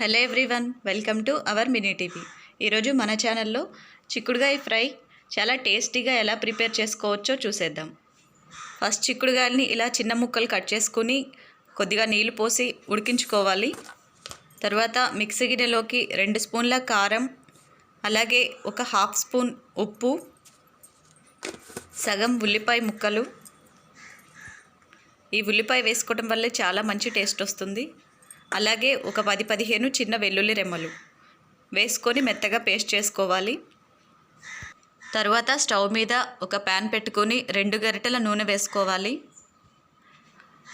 Hello everyone welcome to our mini TV. ఈరోజు మన ఛానల్లో చిక్కుడుగాయ ఫ్రై చాలా టేస్టీగా ఎలా ప్రిపేర్ చేసుకోవచ్చో చూసేద్దాం. ఫస్ట్ చిక్కుడుగాయల్ని ఇలా చిన్న ముక్కలు కట్ చేసుకుని కొద్దిగా నీళ్ళు పోసి ఉడికించుకోవాలి. తర్వాత మిక్సీ గిన్నెలోకి రెండు స్పూన్ల కారం అలాగే ఒక హాఫ్ స్పూన్ ఉప్పు సగం ఉల్లిపాయ ముక్కలు. ఈ ఉల్లిపాయ వేసుకోవడం వల్ల చాలా మంచి టేస్ట్ వస్తుంది. అలాగే ఒక పది పదిహేను చిన్న వెల్లుల్లి రెమ్మలు వేసుకొని మెత్తగా పేస్ట్ చేసుకోవాలి. తర్వాత స్టవ్ మీద ఒక ప్యాన్ పెట్టుకొని రెండు గరిటెల నూనె వేసుకోవాలి.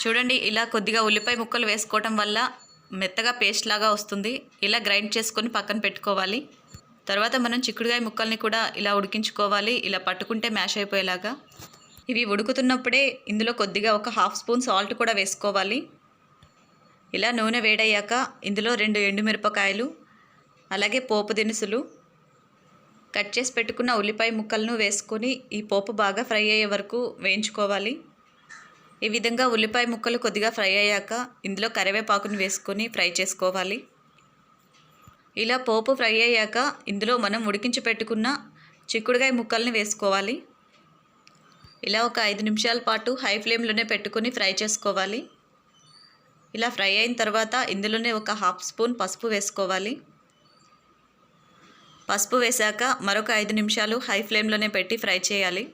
చూడండి ఇలా కొద్దిగా ఉల్లిపాయ ముక్కలు వేసుకోవటం వల్ల మెత్తగా పేస్ట్ లాగా వస్తుంది. ఇలా గ్రైండ్ చేసుకొని పక్కన పెట్టుకోవాలి. తర్వాత మనం చిక్కుడుగాయ ముక్కల్ని కూడా ఇలా ఉడికించుకోవాలి. ఇలా పట్టుకుంటే మ్యాష్ అయిపోయేలాగా. ఇవి ఉడుకుతున్నప్పుడే ఇందులో కొద్దిగా ఒక హాఫ్ స్పూన్ సాల్ట్ కూడా వేసుకోవాలి. ఇలా నూనె వేడయ్యాక ఇందులో రెండు ఎండుమిరపకాయలు అలాగే పోపు దినుసులు కట్ చేసి పెట్టుకున్న ఉల్లిపాయ ముక్కలను వేసుకొని ఈ పోపు బాగా ఫ్రై అయ్యే వరకు వేయించుకోవాలి. ఈ విధంగా ఉల్లిపాయ ముక్కలు కొద్దిగా ఫ్రై అయ్యాక ఇందులో కరివేపాకుని వేసుకొని ఫ్రై చేసుకోవాలి. ఇలా పోపు ఫ్రై అయ్యాక ఇందులో మనం ఉడికించి పెట్టుకున్న చిక్కుడుగాయ ముక్కల్ని వేసుకోవాలి. ఇలా ఒక ఐదు నిమిషాల పాటు హై ఫ్లేమ్లోనే పెట్టుకొని ఫ్రై చేసుకోవాలి. ఇలా ఫ్రై అయిన తర్వాత ఇందులోనే ఒక హాఫ్ స్పూన్ పసుపు వేసుకోవాలి. పసుపు వేశాక మరొక ఐదు నిమిషాలు హై ఫ్లేమ్లోనే పెట్టి ఫ్రై చేయాలి.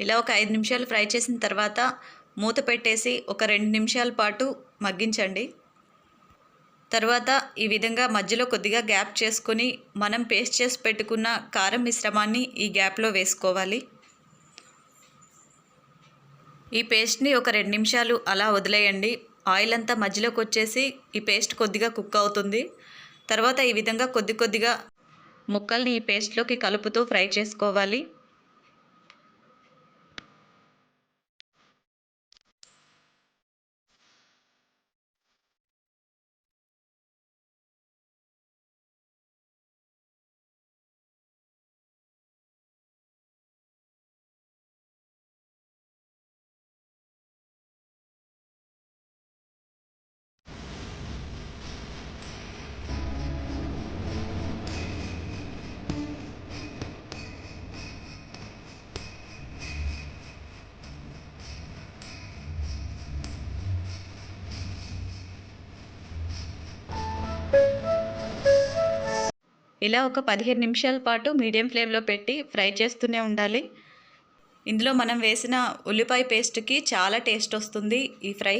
ఇలా ఒక ఐదు నిమిషాలు ఫ్రై చేసిన తర్వాత మూత పెట్టేసి ఒక రెండు నిమిషాల పాటు మగ్గించండి. తర్వాత ఈ విధంగా మధ్యలో కొద్దిగా గ్యాప్ చేసుకొని మనం పేస్ట్ చేసి పెట్టుకున్న కారం మిశ్రమాన్ని ఈ గ్యాప్లో వేసుకోవాలి. ఈ పేస్ట్ని ఒక రెండు నిమిషాలు అలా వదిలేయండి. ఆయిల్ అంతా మధ్యలోకి వచ్చేసి ఈ పేస్ట్ కొద్దిగా కుక్ అవుతుంది. తర్వాత ఈ విధంగా కొద్ది కొద్దిగా ముక్కల్ని ఈ పేస్ట్లోకి కలుపుతూ ఫ్రై చేసుకోవాలి. ఇలా ఒక పదిహేను నిమిషాల పాటు మీడియం ఫ్లేమ్లో పెట్టి ఫ్రై చేస్తూనే ఉండాలి. ఇందులో మనం వేసిన ఉల్లిపాయ పేస్ట్కి చాలా టేస్ట్ వస్తుంది ఈ ఫ్రై.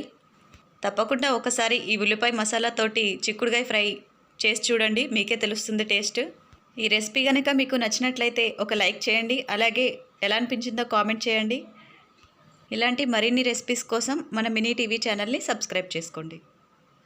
తప్పకుండా ఒకసారి ఈ ఉల్లిపాయ మసాలాతోటి చిక్కుడుగాయ ఫ్రై చేసి చూడండి మీకే తెలుస్తుంది టేస్ట్. ఈ రెసిపీ కనుక మీకు నచ్చినట్లయితే ఒక లైక్ చేయండి అలాగే ఎలా అనిపించిందో కామెంట్ చేయండి. ఇలాంటి మరిన్ని రెసిపీస్ కోసం మన మినీ టీవీ ఛానల్ని సబ్స్క్రైబ్ చేసుకోండి.